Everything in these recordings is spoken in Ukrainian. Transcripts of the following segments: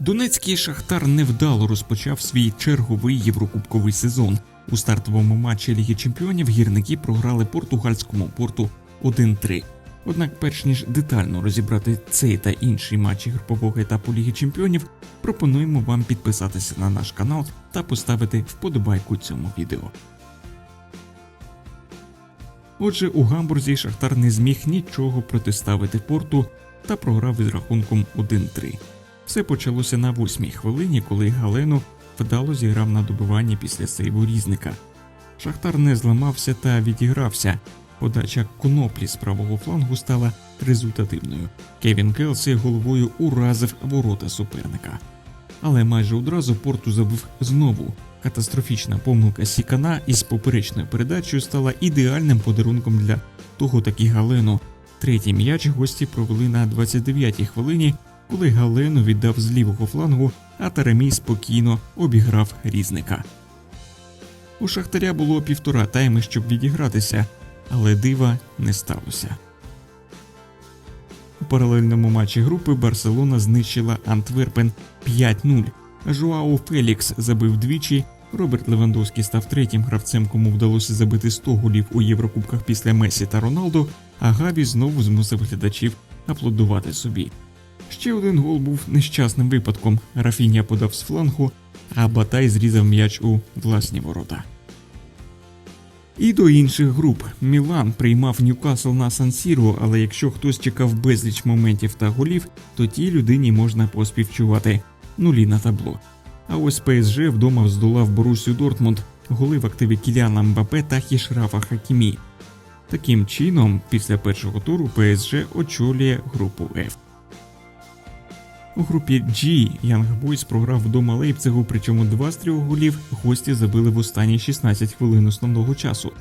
Донецький шахтар невдало розпочав свій черговий єврокубковий сезон. У стартовому матчі Ліги Чемпіонів гірники програли португальському порту 1-3. Однак, перш ніж детально розібрати цей та інші матчі групового етапу Ліги Чемпіонів, пропонуємо вам підписатися на наш канал та поставити вподобайку цьому відео. Отже, у Гамбурзі Шахтар не зміг нічого протиставити порту та програв із рахунком 1-3. Все почалося на восьмій хвилині, коли Галено вдало зіграв на добиванні після сейву різника. Шахтар не зламався та відігрався. Подача коноплі з правого флангу стала результативною. Кевін Келсі головою уразив ворота суперника. Але майже одразу порту забив знову. Катастрофічна помилка Сікана із поперечною передачею стала ідеальним подарунком для того таки Галено. Третій м'яч гості провели на 29-й хвилині, коли Галено віддав з лівого флангу, а Таремій спокійно обіграв різника. У Шахтаря було півтора тайми, щоб відігратися, але дива не сталося. У паралельному матчі групи Барселона знищила Антверпен 5-0. Жуао Фелікс забив двічі. Роберт Левандовський став третім гравцем, кому вдалося забити 100 голів у Єврокубках після Месі та Роналду, а Гаві знову змусив глядачів аплодувати собі. Ще один гол був нещасним випадком. Рафінія подав з флангу, а Батай зрізав м'яч у власні ворота. І до інших груп Мілан приймав Ньюкасл на Сан-Сіро, але якщо хтось чекав безліч моментів та голів, то тій людині можна поспівчувати нулі на табло. А ось ПСЖ вдома здолав Борусю Дортмунд, голи в активі Кіляна Мбапе та Хішрафа Хакімі. Таким чином, після першого туру ПСЖ очолює групу F. У групі G Young Boys програв вдома Лейпцигу, причому два з трьох голів гості забили в останні 16 хвилин основного часу.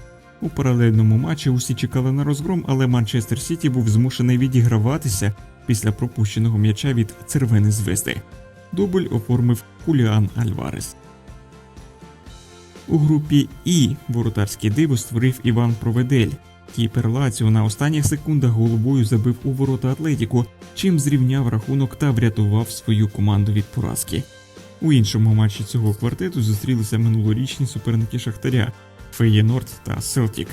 У паралельному матчі усі чекали на розгром, але Манчестер Сіті був змушений відіграватися після пропущеного м'яча від Цервени звезди. Дубль оформив Хуліан Альварес. У групі І воротарське диво створив Іван Проведель. Кіпер Лаціо на останніх секундах головою забив у ворота Атлетіку, чим зрівняв рахунок та врятував свою команду від поразки. У іншому матчі цього квартету зустрілися минулорічні суперники Шахтаря Феєнорд та Селтік.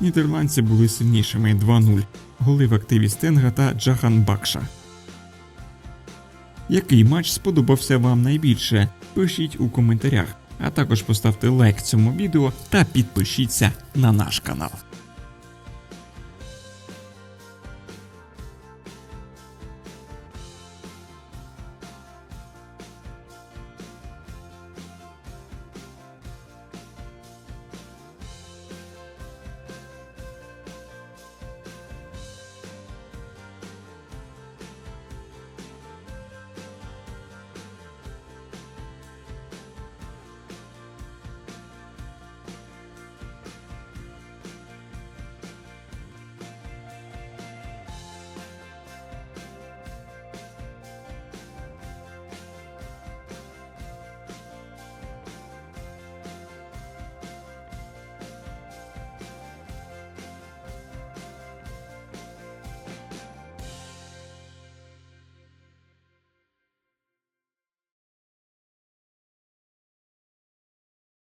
Нідерландці були сильнішими 2-0. Голи в активі Стенга та Джахан Бакша. Який матч сподобався вам найбільше? Пишіть у коментарях, а також поставте лайк цьому відео та підпишіться на наш канал.